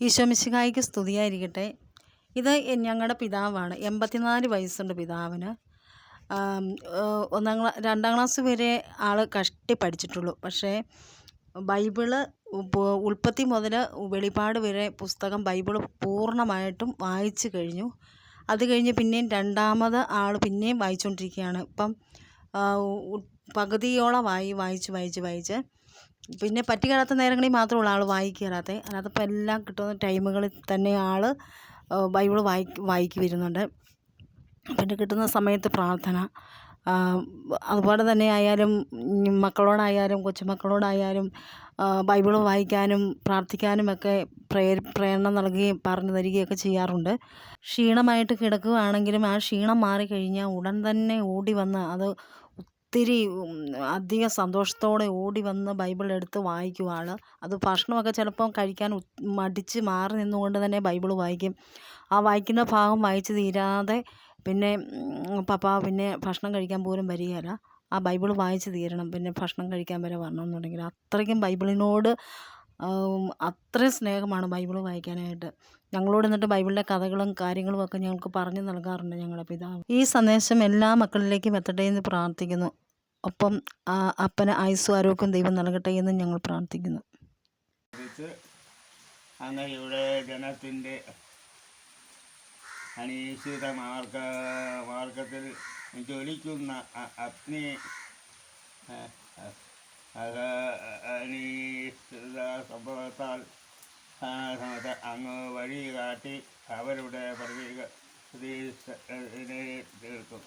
ഈശോമിശിഹായിക്ക് സ്തുതിയായിരിക്കട്ടെ. ഇത് ഞങ്ങളുടെ പിതാവാണ്. എൺപത്തിനാല് വയസ്സുണ്ട് പിതാവിന്. ഒന്നാം ക്ലാ രണ്ടാം ക്ലാസ് വരെ ആൾ കഷ്ടി പഠിച്ചിട്ടുള്ളൂ. പക്ഷേ ബൈബിൾ ഉൽപ്പത്തി മുതൽ വെളിപാട് വരെ പുസ്തകം ബൈബിൾ പൂർണമായിട്ടും വായിച്ചു കഴിഞ്ഞു. അത് കഴിഞ്ഞ് പിന്നെയും രണ്ടാമത് ആൾ പിന്നെയും വായിച്ചുകൊണ്ടിരിക്കുകയാണ്. ഇപ്പം പകുതിയോളമായി വായിച്ച് വായിച്ച് വായിച്ച്. പിന്നെ പറ്റുകേലാത്ത നേരങ്ങളിൽ മാത്രമുള്ള ആൾ വായിക്കാറാത്തത് അല്ലാത്തപ്പോൾ എല്ലാം കിട്ടുന്ന ടൈമുകളിൽ തന്നെ ആൾ ബൈബിൾ വായിക്ക് വായിക്ക് വരുന്നുണ്ട്. പിന്നെ കിട്ടുന്ന സമയത്ത് പ്രാർത്ഥന അതുപോലെ തന്നെ ആയാലും മക്കളോടായാലും കൊച്ചുമക്കളോടായാലും ബൈബിൾ വായിക്കാനും പ്രാർത്ഥിക്കാനുമൊക്കെ പ്രേര പ്രേരണ നൽകുകയും പറഞ്ഞു തരികയൊക്കെ ചെയ്യാറുണ്ട്. ക്ഷീണമായിട്ട് കിടക്കുകയാണെങ്കിലും ആ ക്ഷീണം മാറിക്കഴിഞ്ഞാൽ ഉടൻ തന്നെ ഓടി വന്ന് അത് ഒത്തിരി അധിക സന്തോഷത്തോടെ ഓടി വന്ന് ബൈബിൾ എടുത്ത് വായിക്കും ആൾ അത് ഭക്ഷണമൊക്കെ ചിലപ്പം കഴിക്കാൻ മടിച്ച് മാറി നിന്നുകൊണ്ട് തന്നെ ബൈബിൾ വായിക്കും. ആ വായിക്കുന്ന ഭാഗം വായിച്ച് തീരാതെ പിന്നെ പപ്പ പിന്നെ ഭക്ഷണം കഴിക്കാൻ പോലും വരികയില്ല. ആ ബൈബിൾ വായിച്ച് തീരണം. പിന്നെ ഭക്ഷണം കഴിക്കാൻ വരെ വരണം എന്നുണ്ടെങ്കിൽ അത്രയ്ക്കും ബൈബിളിനോട് അത്രയും സ്നേഹമാണ് ബൈബിൾ വായിക്കാനായിട്ട് ഞങ്ങളോട് എന്നിട്ട് ബൈബിളിലെ കഥകളും കാര്യങ്ങളും ഒക്കെ ഞങ്ങൾക്ക് പറഞ്ഞു നൽകാറുണ്ട് ഞങ്ങളുടെ പിതാവ് ഈ സന്ദേശം എല്ലാ മക്കളിലേക്കും എത്തട്ടെ എന്ന് പ്രാർത്ഥിക്കുന്നു ഒപ്പം അപ്പന് ആയുസ്സും ആരോഗ്യം ദൈവം നൽകട്ടെ എന്ന് ഞങ്ങൾ പ്രാർത്ഥിക്കുന്നു അങ്ങയുടെ ജനത്തിന്റെ അനീക്ഷിത മാർഗ മാർഗത്തിൽ ജ്വലിക്കുന്ന അഗ്നി ആ സമയത്ത് അങ്ങ് വഴി കാട്ടി അവരുടെ പ്രതീക തീർക്കും